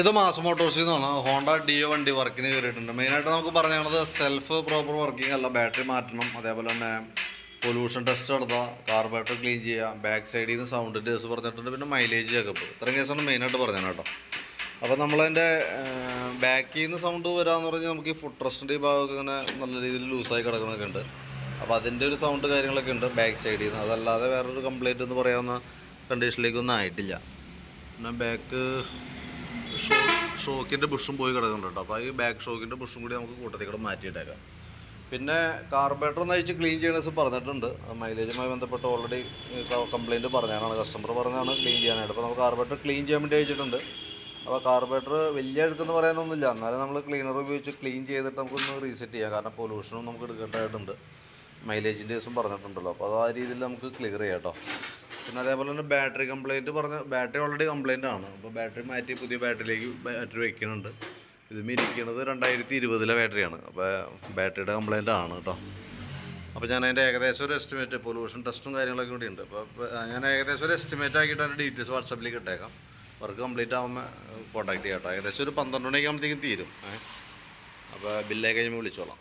ഇത് മാസ് മോട്ടോഴ്സിൽ നിന്നാണ് Honda deo വണ്ടി വർക്കിന് കയറിയിട്ടുണ്ട് മെയിനായിട്ട് നമുക്ക് പറഞ്ഞത് സെൽഫ് പ്രോപ്പർ വർക്കിംഗ് അല്ല. ബാറ്ററി മാറ്റണം. അതേപോലെ തന്നെ പൊല്യൂഷൻ ടെസ്റ്റ് നടത്തുക കാർബറേറ്റർ ക്ലീൻ ചെയ്യുക ബാക്ക് സൈഡിൽ നിന്ന് സൗണ്ട് കേസ് പറഞ്ഞിട്ടുണ്ട്. പിന്നെ മൈലേജ് ചെക്കപ്പ് ഇത്രയും കേസാണ് മെയിനായിട്ട് പറഞ്ഞത് കേട്ടോ. അപ്പോൾ നമ്മളതിന്റെ ബാക്കിൽ നിന്ന് സൗണ്ട് വരാമെന്ന് പറഞ്ഞാൽ നമുക്ക് ഈ ഫുഡ് ട്രസ്റ്റിന്റെ ഈ ഭാഗമൊക്കെ ഇങ്ങനെ നല്ല രീതിയിൽ ലൂസായി കിടക്കുന്നൊക്കെ ഉണ്ട് അപ്പോൾ അതിന്റെ ഒരു സൗണ്ട് കാര്യങ്ങളൊക്കെ ഉണ്ട് ബാക്ക് സൈഡിൽ നിന്ന് അതല്ലാതെ വേറൊരു കംപ്ലൈന്റ് എന്ന് പറയാവുന്ന കണ്ടീഷനിലേക്കൊന്നും ആയിട്ടില്ല. പിന്നെ ബാക്ക് ഷോക്കിന്റെ ബുഷും പോയി കിടക്കുന്നുണ്ട് കേട്ടോ. അപ്പോൾ ഈ ബാക്ക് ഷോക്കിന്റെ ബുഷും കൂടി നമുക്ക് കൂട്ടത്തിൽ കൂടെ മാറ്റിയിട്ടേക്കാം. പിന്നെ കാർബറേറ്റർ നയിച്ച് ക്ലീൻ ചെയ്യണസ് പറഞ്ഞിട്ടുണ്ട്. മൈലേജുമായി ബന്ധപ്പെട്ട് ഓൾറെഡി കംപ്ലയിന്റ് പറഞ്ഞതാണ്. കസ്റ്റമർ പറഞ്ഞാണ് ക്ലീൻ ചെയ്യാനായിട്ട്. അപ്പോൾ നമുക്ക് കാർബറേറ്റർ ക്ലീൻ ചെയ്യാൻ വേണ്ടി അയച്ചിട്ടുണ്ട് അപ്പോൾ കാർബറേറ്റർ വലിയ അഴുക്കെന്ന് പറയാനൊന്നുമില്ല. എന്നാലും നമ്മൾ ക്ലീനർ ഉപയോഗിച്ച് ക്ലീൻ ചെയ്തിട്ട് നമുക്കൊന്ന് റീസെറ്റ് ചെയ്യാം. കാരണം പൊല്യൂഷനും നമുക്ക് എടുക്കേണ്ടതായിട്ടുണ്ട്. മൈലേജിന്റെ ദിവസം പറഞ്ഞിട്ടുണ്ടല്ലോ. അപ്പോൾ അത് ആ രീതിയിൽ നമുക്ക് ക്ലിയർ ചെയ്യാം കേട്ടോ. പിന്നെ അതേപോലെ തന്നെ ബാറ്ററി കംപ്ലൈന്റ് പറഞ്ഞ ബാറ്ററി ഓൾറെഡി കംപ്ലൈന്റ് ആണ്. അപ്പോൾ ബാറ്ററി മാറ്റി പുതിയ ബാറ്ററിയിലേക്ക് ബാറ്ററി വയ്ക്കുന്നുണ്ട് ഇത് ഇരിക്കുന്നത് രണ്ടായിരത്തി ഇരുപതിലെ ബാറ്ററിയാണ്. അപ്പോൾ ബാറ്ററിയുടെ കംപ്ലൈന്റ് ആണ് കേട്ടോ അപ്പോൾ ഞാൻ അതിന്റെ ഏകദേശം ഒരു എസ്റ്റിമേറ്റ് പൊല്യൂഷൻ ടെസ്റ്റും കാര്യങ്ങളൊക്കെ കൂടി ഉണ്ട്. അപ്പോൾ ഞാൻ ഏകദേശം ഒരു എസ്റ്റിമേറ്റ് ആക്കിയിട്ട് അതിന്റെ ഡീറ്റെയിൽസ് വാട്സപ്പിലേക്ക് ഇട്ടേക്കാം. വർക്ക് കംപ്ലീറ്റ് ആകുമ്പോൾ കോൺടാക്ട് ചെയ്യാം കേട്ടോ ഏകദേശം ഒരു പന്ത്രണ്ട് മണിയൊക്കെ ആകുമ്പോഴത്തേക്കും തീരും. അപ്പോൾ ബില്ലേ കഴിയുമ്പോൾ വിളിച്ചോളാം.